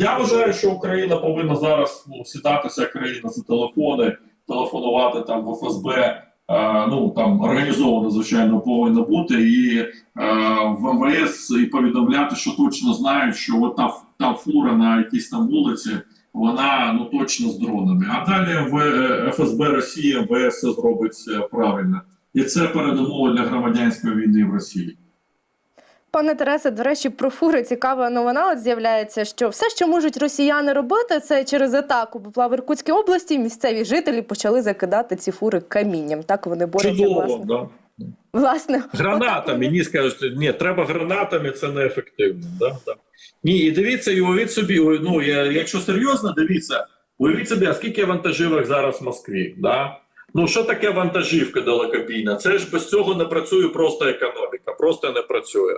Я вважаю, що Україна повинна зараз ну, сідатися країна за телефони, телефонувати там в ФСБ. е, ну там організовано, звичайно, повинно бути, і е, в МВС і повідомляти, що точно знають, що от та, та фура на якійсь там вулиці, вона ну точно з дронами. А далі в е, ФСБ Росії МВС все зробить е, правильно. І це передумова для громадянської війни в Росії. Пане Тересе, до речі, про фури цікава новина. От з'являється, що все, що можуть росіяни робити, це через атаку БПЛА в Іркутській області. Місцеві жителі почали закидати ці фури камінням. Так вони борються власне. да. власне. Гранатами, мені скажуть, ні, треба гранатами, це неефективно. Да? Да. Ні, і дивіться, і уявіть собі, ну, я, якщо серйозно, дивіться, уявіть собі, а скільки вантажівок зараз в Москві, да? Ну, що таке вантажівка далекобійна? Це ж без цього не працює просто економіка, просто не працює.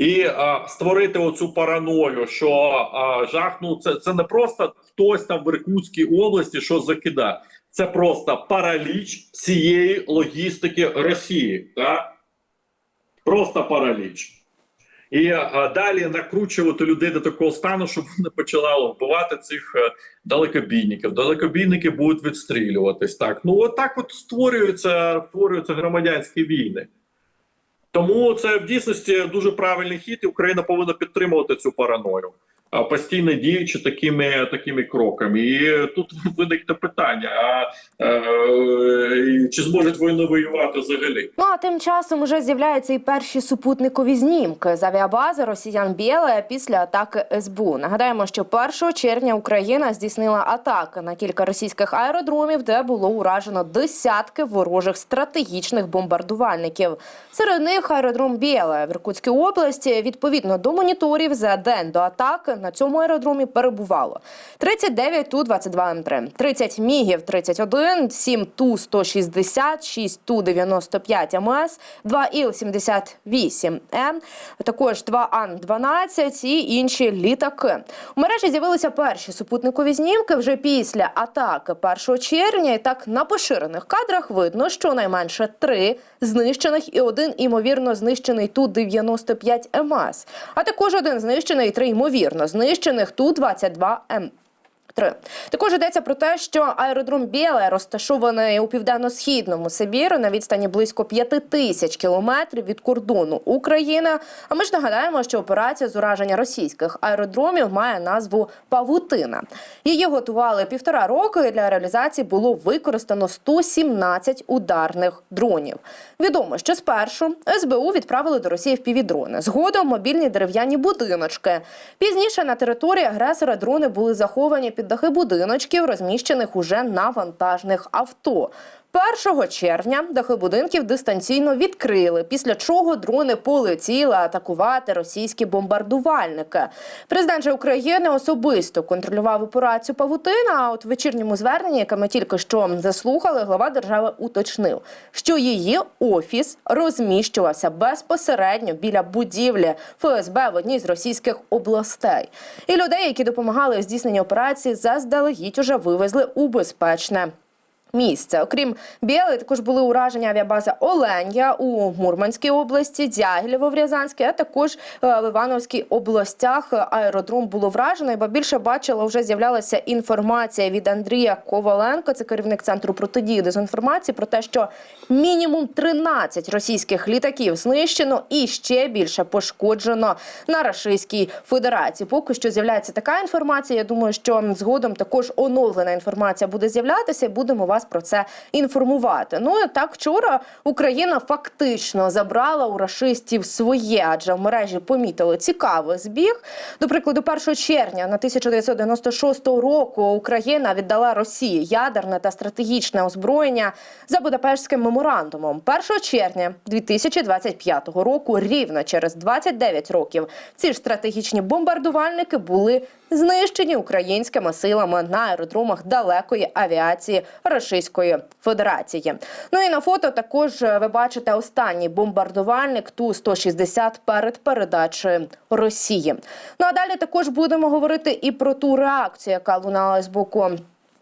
І а, створити оцю параною, що а, жах, ну це, це не просто хтось там в Іркутській області що закидає. Це просто параліч всієї логістики Росії. Так? Просто параліч. І а, далі накручувати людей до такого стану, щоб вони почали вбивати цих е, далекобійників. Далекобійники будуть відстрілюватись. Так, ну отак от створюються, створюються громадянські війни. Тому це в дійсності дуже правильний хід, і Україна повинна підтримувати цю параною, постійно діючи такими такими кроками. І тут виникне питання: а е, чи зможуть вони воювати взагалі? Ну а тим часом уже з'являються і перші супутникові знімки з авіабази росіян Біле після атаки СБУ. Нагадаємо, що 1 червня Україна здійснила атаки на кілька російських аеродромів, де було уражено десятки ворожих стратегічних бомбардувальників. Серед них аеродром Біле в Іркутській області. Відповідно до моніторів за день до атаки на цьому аеродромі перебувало 39 ту 22 М3, 30 мігів 31, 7 ту 160, 6 ту 95 МС, 2 іл 78 М, також 2 Ан 12 і інші літаки. У мережі з'явилися перші супутникові знімки вже після атаки 1 червня. І так на поширених кадрах видно, що найменше три знищених і один імовірно знищений ту 95 МС, а також один знищений і три ймовірно знищених ту 22 М. Три. Також йдеться про те, що аеродром Біле розташований у південно-східному Сибіру на відстані близько 5 тисяч кілометрів від кордону України. А ми ж нагадаємо, що операція з ураження російських аеродромів має назву Павутина. Її готували півтора роки. і Для реалізації було використано 117 ударних дронів. Відомо, що спершу СБУ відправили до Росії впівдрони. Згодом мобільні дерев'яні будиночки. Пізніше на території агресора дрони були заховані під дахи будиночків, розміщених уже на вантажних авто. 1 червня дахи будинків дистанційно відкрили, після чого дрони полетіли атакувати російські бомбардувальники. Президент же України особисто контролював операцію Павутина. А от в вечірньому зверненні, яке ми тільки що заслухали, глава держави уточнив, що її офіс розміщувався безпосередньо біля будівлі ФСБ в одній з російських областей. І людей, які допомагали в здійсненні операції, заздалегідь уже вивезли у безпечне місце. Окрім Білої, також були ураження авіабази Оленя у Мурманській області, Дягілєво в Рязанській, а також е, в Івановській областях аеродром було вражено. І ба більше бачила, вже з'являлася інформація від Андрія Коваленко, це керівник центру протидії дезінформації, про те, що мінімум 13 російських літаків знищено і ще більше пошкоджено на Рашистській Федерації. Поки що з'являється така інформація. Я думаю, що згодом також оновлена інформація буде з'являтися. Будемо вас про це інформувати. Ну і так вчора Україна фактично забрала у рашистів своє, адже в мережі помітили цікавий збіг. До прикладу, 1 червня на 1996 року Україна віддала Росії ядерне та стратегічне озброєння за Будапештським меморандумом. 1 червня 2025 року, рівно через 29 років, ці ж стратегічні бомбардувальники були знищені українськими силами на аеродромах далекої авіації Російської Федерації. Ну і на фото також е, ви бачите останній бомбардувальник ту 160 перед передачею Росії. Ну а далі також будемо говорити і про ту реакцію, яка лунала з боку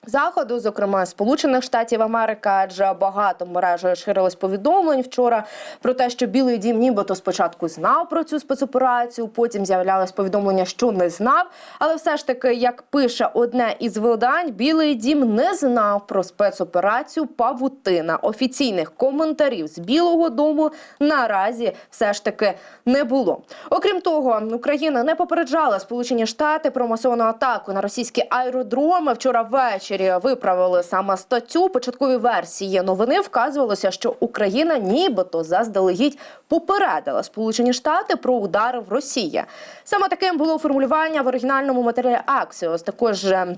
Заходу, зокрема Сполучених Штатів Америки, адже багато мережею ширилось повідомлень вчора про те, що Білий Дім нібито спочатку знав про цю спецоперацію, потім з'являлось повідомлення, що не знав. Але все ж таки, як пише одне із видань, Білий Дім не знав про спецоперацію Павутина. Офіційних коментарів з Білого Дому наразі все ж таки не було. Окрім того, Україна не попереджала Сполучені Штати про масовану атаку на російські аеродроми. Вчора ввечері виправили саме статтю. Початкові версії новини вказувалося, що Україна нібито заздалегідь попередила Сполучені Штати про удари в Росії. Саме таким було формулювання в оригінальному матеріалі Аксіос. Також е,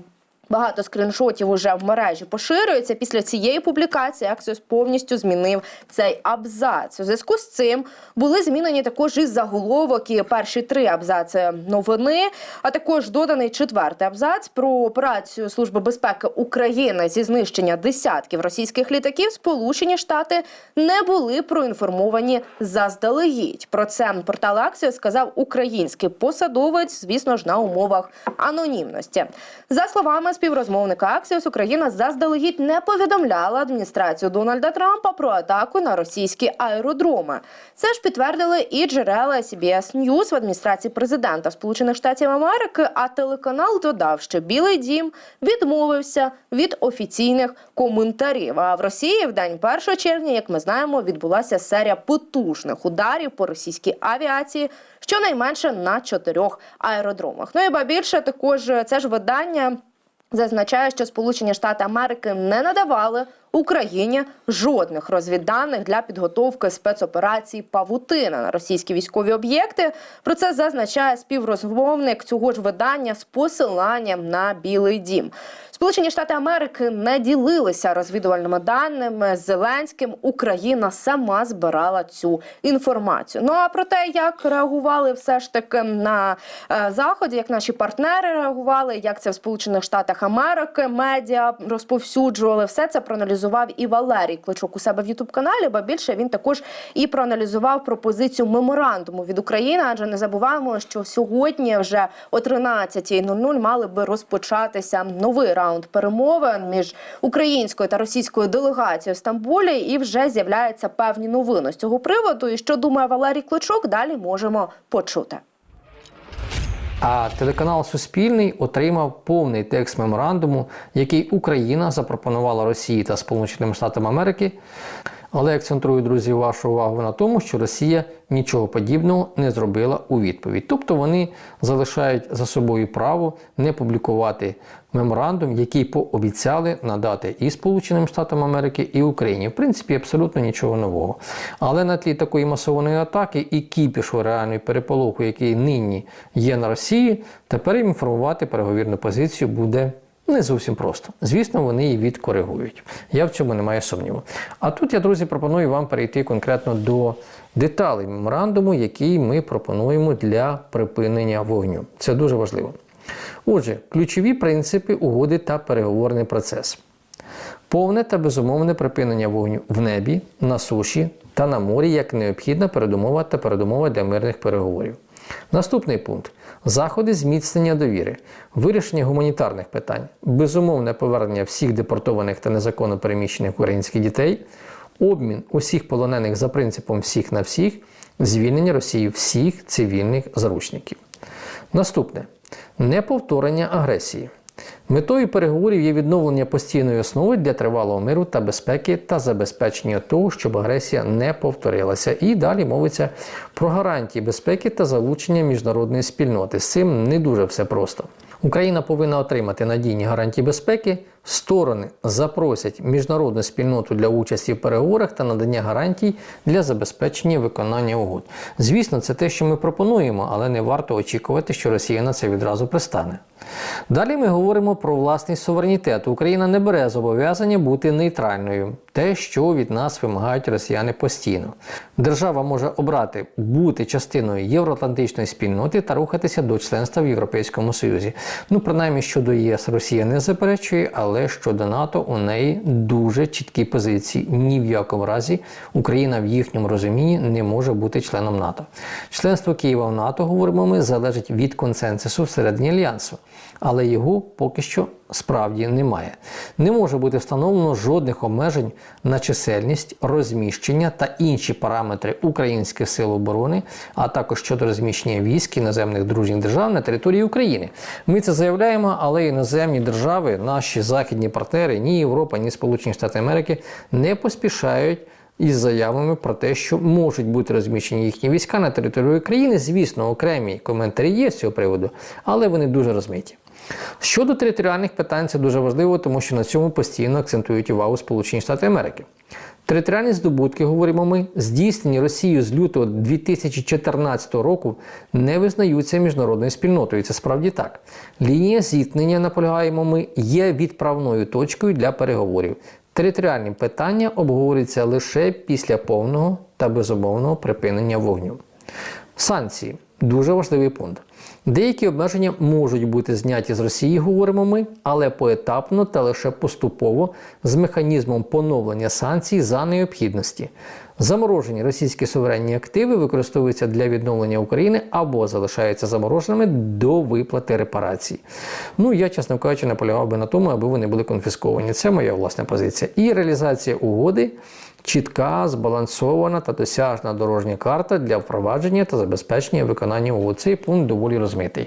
Багато скріншотів уже в мережі поширюється. Після цієї публікації Axios повністю змінив цей абзац. У зв'язку з цим були змінені також і заголовок і перші три абзаци новини, а також доданий четвертий абзац про операцію Служби безпеки України зі знищення десятків російських літаків. Сполучені Штати не були проінформовані заздалегідь. Про це портал Axios сказав український посадовець, звісно ж, на умовах анонімності. За словами співрозмовника Axios, Україна заздалегідь не повідомляла адміністрацію Дональда Трампа про атаку на російські аеродроми. Це ж підтвердили і джерела CBS News в адміністрації президента Сполучених Штатів Америки. А телеканал додав, що Білий Дім відмовився від офіційних коментарів. А в Росії в день 1 червня, як ми знаємо, відбулася серія потужних ударів по російській авіації. Щонайменше на чотирьох аеродромах. Ну і ба більше також е, це ж видання зазначає, що Сполучені Штати Америки не надавали Україні жодних розвідданих для підготовки спецоперації Павутина на російські військові об'єкти. Про це зазначає співрозмовник цього ж видання з посиланням на Білий Дім. Сполучені Штати Америки не ділилися розвідувальними даними з Зеленським. Україна сама збирала цю інформацію. Ну а про те, як реагували все ж таки на е, заході, як наші партнери реагували, як це в Сполучених Штатах Америки медіа розповсюджували, все це проаналізував і Валерій Кличок у себе в Ютуб каналі. Ба більше він також і проаналізував пропозицію меморандуму від України. Адже не забуваємо, що сьогодні вже о 13.00 мали би розпочатися новий раунд перемовин між українською та російською делегацією в Стамбулі, і вже з'являються певні новини з цього приводу. І що думає Валерій Кличок, далі можемо почути. А телеканал Суспільний отримав повний текст меморандуму, який Україна запропонувала Росії та Сполученим Штатам Америки. Але акцентрую, друзі, вашу увагу на тому, що Росія нічого подібного не зробила у відповідь. Тобто вони залишають за собою право не публікувати меморандум, який пообіцяли надати і Сполученим Штатам Америки, і Україні. В принципі, абсолютно нічого нового. Але на тлі такої масованої атаки і кіпішу реальної переполоху, який нині є на Росії, тепер їм формувати переговірну позицію буде. Не зовсім просто. Звісно, вони її відкоригують. Я в цьому не маю сумніву. А тут я, друзі, пропоную вам перейти конкретно до деталей меморандуму, який ми пропонуємо для припинення вогню. Це дуже важливо. Отже, ключові принципи угоди та переговорний процес. Повне та безумовне припинення вогню в небі, на суші та на морі як необхідна передумова та передумова для мирних переговорів. Наступний пункт. Заходи зміцнення довіри, вирішення гуманітарних питань, безумовне повернення всіх депортованих та незаконно переміщених українських дітей, обмін усіх полонених за принципом всіх на всіх, звільнення Росії всіх цивільних заручників. Наступне. Неповторення агресії. Метою переговорів є відновлення постійної основи для тривалого миру та безпеки та забезпечення того, щоб агресія не повторилася. І далі мовиться про гарантії безпеки та залучення міжнародної спільноти. З цим не дуже все просто. Україна повинна отримати надійні гарантії безпеки. Сторони запросять міжнародну спільноту для участі в переговорах та надання гарантій для забезпечення виконання угод. Звісно, це те, що ми пропонуємо, але не варто очікувати, що Росія на це відразу пристане. Далі ми говоримо про власний суверенітет. Україна не бере зобов'язання бути нейтральною, те, що від нас вимагають росіяни постійно. Держава може обрати бути частиною євроатлантичної спільноти та рухатися до членства в Європейському Союзі. Ну, принаймні щодо ЄС Росія не заперечує, але щодо НАТО у неї дуже чіткі позиції. Ні в якому разі Україна в їхньому розумінні не може бути членом НАТО. Членство Києва в НАТО, говоримо ми, залежить від консенсусу всередині альянсу, але його поки що справді немає. Не може бути встановлено жодних обмежень на чисельність, розміщення та інші параметри українських сил оборони, а також щодо розміщення військ іноземних дружніх держав на території України. Ми це заявляємо, але іноземні держави, наші західні партнери, ні Європа, ні Сполучені Штати Америки не поспішають із заявами про те, що можуть бути розміщені їхні війська на території України. Звісно, окремі коментарі є з цього приводу, але вони дуже розмиті. Щодо територіальних питань, це дуже важливо, тому що на цьому постійно акцентують увагу Сполучені Штати Америки. Територіальні здобутки, говоримо ми, здійснені Росією з лютого 2014 року, не визнаються міжнародною спільнотою. Це справді так. Лінія зіткнення, наполягаємо ми, є відправною точкою для переговорів. Територіальні питання обговорюються лише після повного та безумовного припинення вогню. Санкції дуже важливий пункт. Деякі обмеження можуть бути зняті з Росії, говоримо ми, але поетапно та лише поступово з механізмом поновлення санкцій за необхідності. Заморожені російські суверенні активи використовуються для відновлення України або залишаються замороженими до виплати репарацій. Ну я, чесно кажучи, наполягав би на тому, аби вони були конфісковані. Це моя власна позиція. І реалізація угоди чітка, збалансована та досяжна дорожня карта для впровадження та забезпечення виконання угод. Цей пункт доволі розмитий.